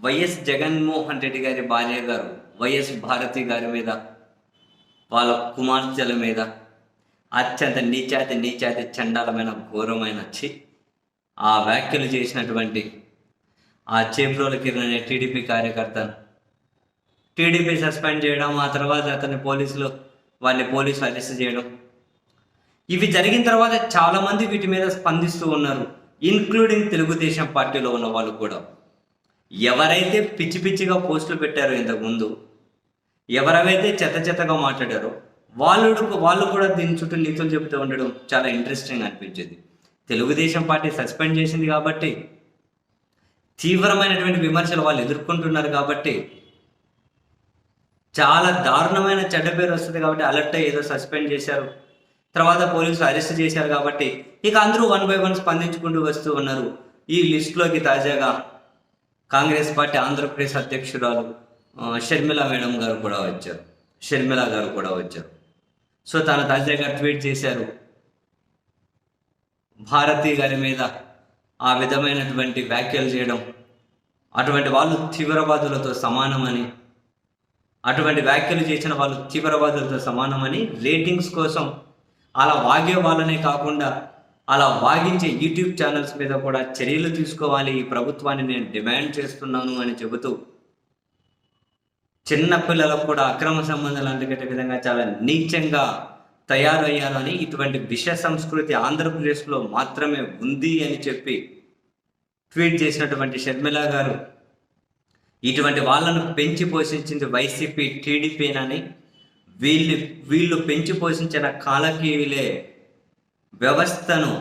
YS Jaganmohan Reddy గారి భార్య గారు వైఎస్ భారతి గారి మీద వాళ్ళ కుమార్తెల మీద అత్యంత నీచాతి నీచాతి చండాలమైన ఘోరమైన చి ఆ వ్యాఖ్యలు చేసినటువంటి ఆ చేబ్రోలకి టీడీపీ కార్యకర్తను టీడీపీ సస్పెండ్ చేయడం ఆ తర్వాత అతని పోలీసులు వాళ్ళని పోలీసులు అరెస్ట్ చేయడం. ఇవి జరిగిన తర్వాత చాలామంది వీటి మీద స్పందిస్తూ ఉన్నారు ఇన్క్లూడింగ్ తెలుగుదేశం పార్టీలో ఉన్న వాళ్ళు కూడా. ఎవరైతే పిచ్చి పిచ్చిగా పోస్టులు పెట్టారో ఇంతకుముందు ఎవరైతే చెత్త చెత్తగా మాట్లాడారో వాళ్ళు వాళ్ళు కూడా దీని చుట్టూ నీతులు చెబుతూ ఉండడం చాలా ఇంట్రెస్టింగ్ అనిపించింది. తెలుగుదేశం పార్టీ సస్పెండ్ చేసింది కాబట్టి తీవ్రమైనటువంటి విమర్శలు వాళ్ళు ఎదుర్కొంటున్నారు కాబట్టి చాలా దారుణమైన చెడ్డ పేరు వస్తుంది కాబట్టి అలర్ట్ ఏదో సస్పెండ్ చేశారు. తర్వాత పోలీసులు అరెస్ట్ చేశారు కాబట్టి ఇక అందరూ వన్ బై వన్ స్పందించుకుంటూ వస్తూ ఉన్నారు. ఈ లిస్టులోకి తాజాగా కాంగ్రెస్ పార్టీ ఆంధ్రప్రదేశ్ అధ్యక్షురాలు షర్మిల మేడం గారు కూడా వచ్చారు. షర్మిల గారు కూడా వచ్చారు. సో తన తాజాగా ట్వీట్ చేశారు. భారతి గారి మీద ఆ విధమైనటువంటి వ్యాఖ్యలు చేయడం అటువంటి వాళ్ళు తీవ్రవాదులతో సమానమని అటువంటి వ్యాఖ్యలు చేసిన వాళ్ళు తీవ్రవాదులతో సమానమని రేటింగ్స్ కోసం అలా వాగే వాళ్ళనే కాకుండా అలా వాగించే యూట్యూబ్ ఛానల్స్ మీద కూడా చర్యలు తీసుకోవాలి. ఈ ప్రభుత్వాన్ని నేను డిమాండ్ చేస్తున్నాను అని చెబుతూ చిన్న పిల్లలకు కూడా అక్రమ సంబంధాలు అంటుకట్టే విధంగా చాలా నీచంగా తయారయ్యారని ఇటువంటి విష సంస్కృతి ఆంధ్రప్రదేశ్లో మాత్రమే ఉంది అని చెప్పి ట్వీట్ చేసినటువంటి షర్మిల గారు ఇటువంటి వాళ్ళను పెంచి పోషించింది వైసీపీ టీడీపీనని వీళ్ళు వీళ్ళు పెంచి పోషించిన కాలకీయులే వ్యవస్థను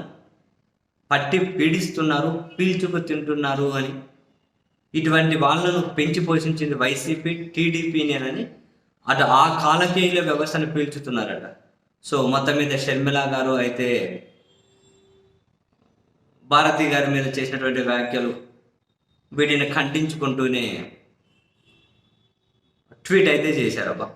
పట్టి పీడిస్తున్నారు పీల్చుకు తింటున్నారు అని. ఇటువంటి వాళ్ళను పెంచి పోషించింది వైసీపీ టీడీపీనేనని అటు ఆ కాలకేయుల వ్యవస్థను పీల్చుతున్నారట. సో మొత్తం మీద షర్మిల గారు అయితే భారతి గారి మీద చేసినటువంటి వ్యాఖ్యలు వీటిని ఖండించుకుంటూనే ట్వీట్ అయితే చేశారబ్బా.